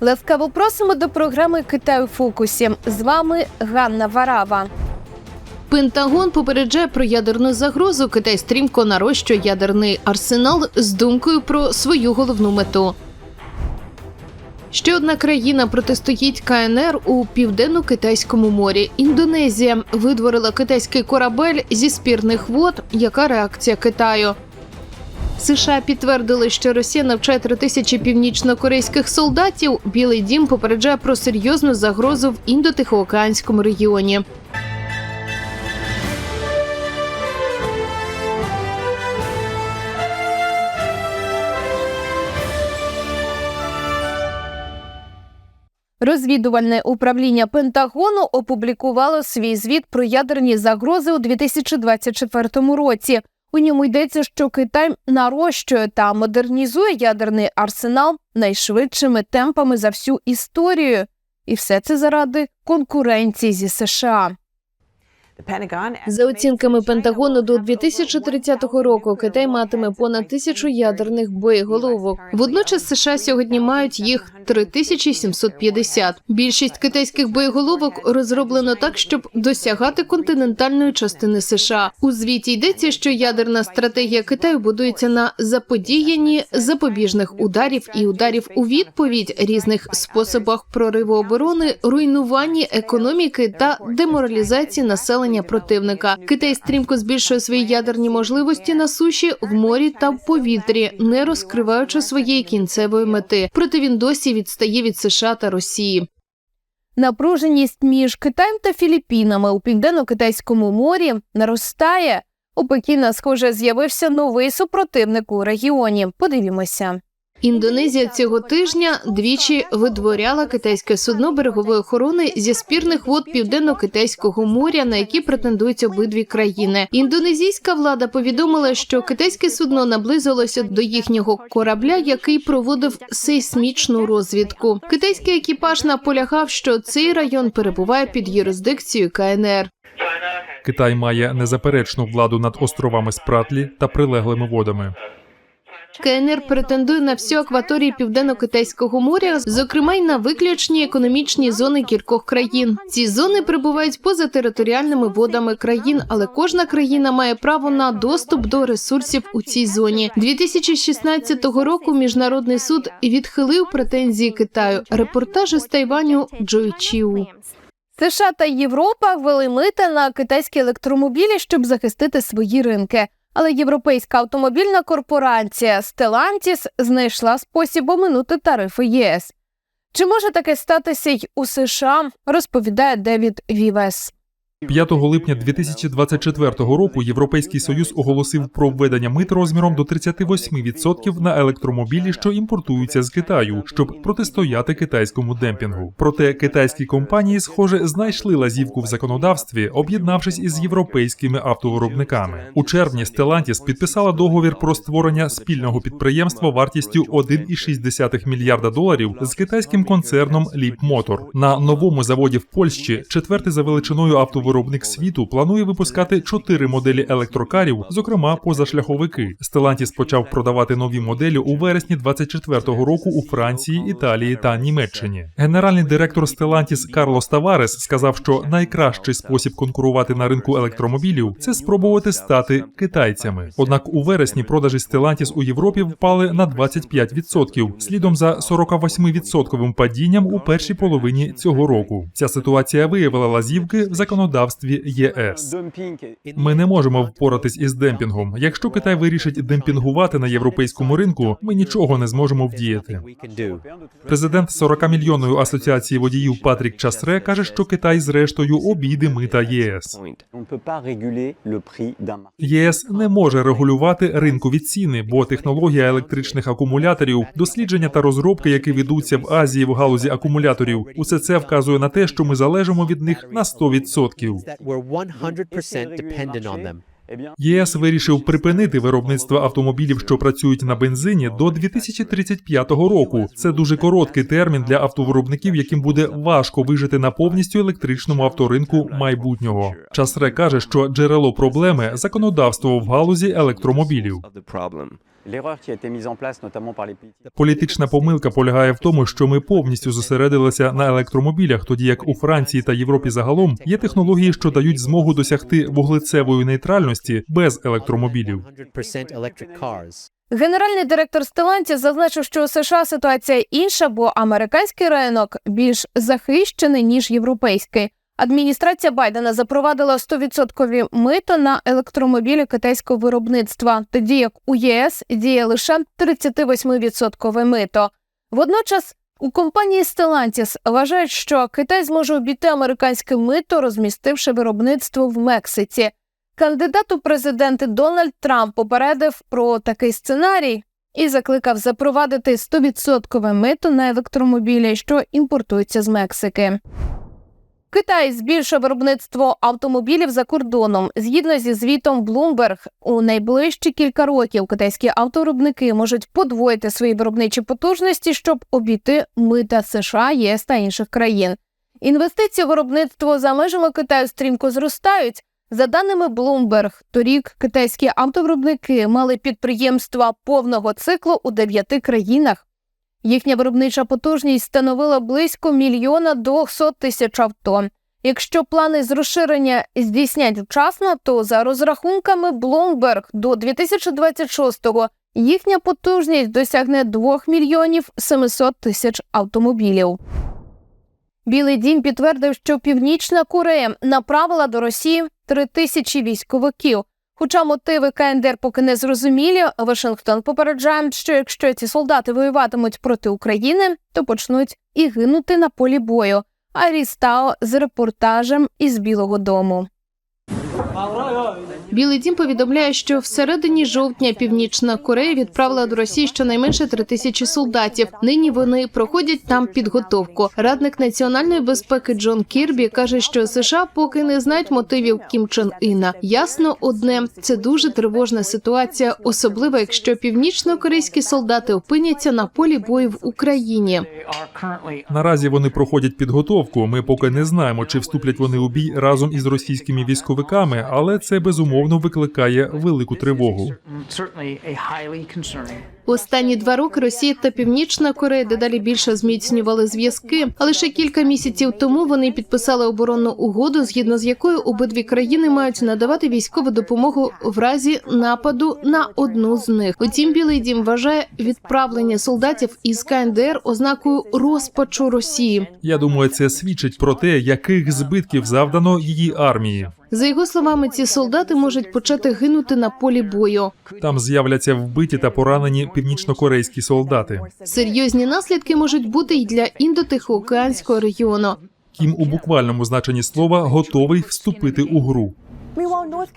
Ласкаво просимо до програми Китай у фокусі. З вами Ганна Варава. Пентагон попереджає про ядерну загрозу. Китай стрімко нарощує ядерний арсенал з думкою про свою головну мету. Ще одна країна протистоїть КНР у південно-китайському морі. Індонезія видворила китайський корабель зі спірних вод. Яка реакція Китаю? США підтвердили, що Росія навчає три тисячі північно-корейських солдатів. Білий дім попереджає про серйозну загрозу в індотихоокеанському регіоні. Розвідувальне управління Пентагону опублікувало свій звіт про ядерні загрози у 2024 році. У ньому йдеться, що Китай нарощує та модернізує ядерний арсенал найшвидшими темпами за всю історію, і все це заради конкуренції зі США. За оцінками Пентагону, до 2030 року Китай матиме понад тисячу ядерних боєголовок. Водночас США сьогодні мають їх 3750. Більшість китайських боєголовок розроблено так, щоб досягати континентальної частини США. У звіті йдеться, що ядерна стратегія Китаю будується на заподіянні запобіжних ударів і ударів у відповідь різних способах прориву оборони, руйнуванні економіки та деморалізації населення противника. Китай стрімко збільшує свої ядерні можливості на суші, в морі та в повітрі, не розкриваючи своєї кінцевої мети. Проте він досі відстає від США та Росії. Напруженість між Китаєм та Філіппінами у південно-китайському морі наростає. У Пекіна, схоже, з'явився новий супротивник у регіоні. Подивімося. Індонезія цього тижня двічі видворяла китайське судно берегової охорони зі спірних вод південно-китайського моря, на які претендують обидві країни. Індонезійська влада повідомила, що китайське судно наблизилося до їхнього корабля, який проводив сейсмічну розвідку. Китайський екіпаж наполягав, що цей район перебуває під юрисдикцією КНР. Китай має незаперечну владу над островами Спратлі та прилеглими водами. КНР претендує на всю акваторію південно-китайського моря, зокрема й на виключні економічні зони кількох країн. Ці зони перебувають поза територіальними водами країн, але кожна країна має право на доступ до ресурсів у цій зоні. 2016 року міжнародний суд відхилив претензії Китаю. Репортажі з Тайваню Джой Чіу. США та Європа ввели мита на китайські електромобілі, щоб захистити свої ринки. Але європейська автомобільна корпорація Stellantis знайшла спосіб оминути тарифи ЄС. Чи може таке статися й у США? Розповідає Девід Вівес. 5 липня 2024 року Європейський союз оголосив про введення мит розміром до 38% на електромобілі, що імпортуються з Китаю, щоб протистояти китайському демпінгу. Проте китайські компанії, схоже, знайшли лазівку в законодавстві, об'єднавшись із європейськими автовиробниками. У червні Stellantis підписала договір про створення спільного підприємства вартістю 1,6 мільярда доларів з китайським концерном Leap Motor. На новому заводі в Польщі, четвертий за величиною автовиробник виробник світу планує випускати чотири моделі електрокарів, зокрема позашляховики. Stellantis почав продавати нові моделі у вересні 24-го року у Франції, Італії та Німеччині. Генеральний директор Stellantis Карлос Таварес сказав, що найкращий спосіб конкурувати на ринку електромобілів це спробувати стати китайцями. Однак у вересні продажі Stellantis у Європі впали на 25%, слідом за 48% падінням у першій половині цього року. Ця ситуація виявила лазівки в законодавстві законодавстві ЄС. Ми не можемо впоратись із демпінгом. Якщо Китай вирішить демпінгувати на європейському ринку, ми нічого не зможемо вдіяти. Президент 40-мільйонної асоціації водіїв Патрік Часре каже, що Китай зрештою обійде мита ЄС. ЄС не може регулювати ринкові ціни, бо технологія електричних акумуляторів, дослідження та розробки, які ведуться в Азії в галузі акумуляторів, усе це вказує на те, що ми залежимо від них на 100%. That we're 100% dependent on them. ЄС вирішив припинити виробництво автомобілів, що працюють на бензині, до 2035 року. Це дуже короткий термін для автовиробників, яким буде важко вижити на повністю електричному авторинку майбутнього. Часре каже, що джерело проблеми законодавство в галузі електромобілів. Of the problem. L'erreur qui a été mise en place, notamment par les politiques. Політична помилка полягає в тому, що ми повністю зосередилися на електромобілях, тоді як у Франції та Європі загалом є технології, що дають змогу досягти вуглецевої нейтральності без електромобілів. 100% electric cars. Генеральний директор Стеланті зазначив, що у США ситуація інша, бо американський ринок більш захищений ніж європейський. Адміністрація Байдена запровадила 100% мито на електромобілі китайського виробництва, тоді як у ЄС діє лише 38% мито. Водночас у компанії Stellantis вважають, що Китай зможе обійти американське мито, розмістивши виробництво в Мексиці. Кандидат у президенти Дональд Трамп попередив про такий сценарій і закликав запровадити 100% мито на електромобілі, що імпортуються з Мексики. Китай збільшує виробництво автомобілів за кордоном. Згідно зі звітом Bloomberg, у найближчі кілька років китайські автовиробники можуть подвоїти свої виробничі потужності, щоб обійти мита США, ЄС та інших країн. Інвестиції у виробництво за межами Китаю стрімко зростають. За даними Bloomberg, торік китайські автовиробники мали підприємства повного циклу у дев'яти країнах. Їхня виробнича потужність становила близько мільйона двохсот тисяч авто. Якщо плани з розширення здійснять вчасно, то за розрахунками Bloomberg до 2026-го їхня потужність досягне 2 мільйонів 700 тисяч автомобілів. Білий дім підтвердив, що Північна Корея направила до Росії три тисячі військовиків. Хоча мотиви КНДР поки не зрозумілі, Вашингтон попереджає, що якщо ці солдати воюватимуть проти України, то почнуть і гинути на полі бою. Арі Стао з репортажем із Білого Дому. Білий дім повідомляє, що всередині жовтня Північна Корея відправила до Росії щонайменше три тисячі солдатів. Нині вони проходять там підготовку. Радник національної безпеки Джон Кірбі каже, що США поки не знають мотивів Кім Чен Іна. Ясно одне це дуже тривожна ситуація, особливо якщо північно-корейські солдати опиняться на полі бою в Україні. Наразі вони проходять підготовку. Ми поки не знаємо, чи вступлять вони у бій разом із російськими військовиками, але це безумовно викликає велику тривогу. Останні два роки Росія та Північна Корея дедалі більше зміцнювали зв'язки. А лише кілька місяців тому вони підписали оборонну угоду, згідно з якою обидві країни мають надавати військову допомогу в разі нападу на одну з них. Утім, Білий Дім вважає відправлення солдатів із КНДР ознакою розпачу Росії. Я думаю, це свідчить про те, яких збитків завдано її армії. За його словами, ці солдати можуть почати гинути на полі бою. Там з'являться вбиті та поранені північнокорейські солдати. Серйозні наслідки можуть бути й для індотихоокеанського регіону. Кім у буквальному значенні слова готовий вступити у гру.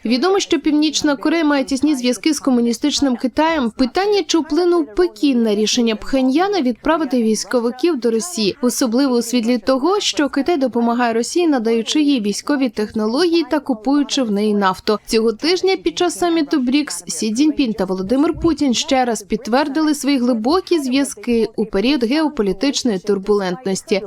Відомо, що Північна Корея має тісні зв'язки з комуністичним Китаєм. Питання, чи вплинув Пекін на рішення Пхеньяна відправити військовиків до Росії, особливо у світлі того, що Китай допомагає Росії, надаючи їй військові технології та купуючи в неї нафту. Цього тижня під час саміту БРІКС Сі Цзіньпінь та Володимир Путін ще раз підтвердили свої глибокі зв'язки у період геополітичної турбулентності.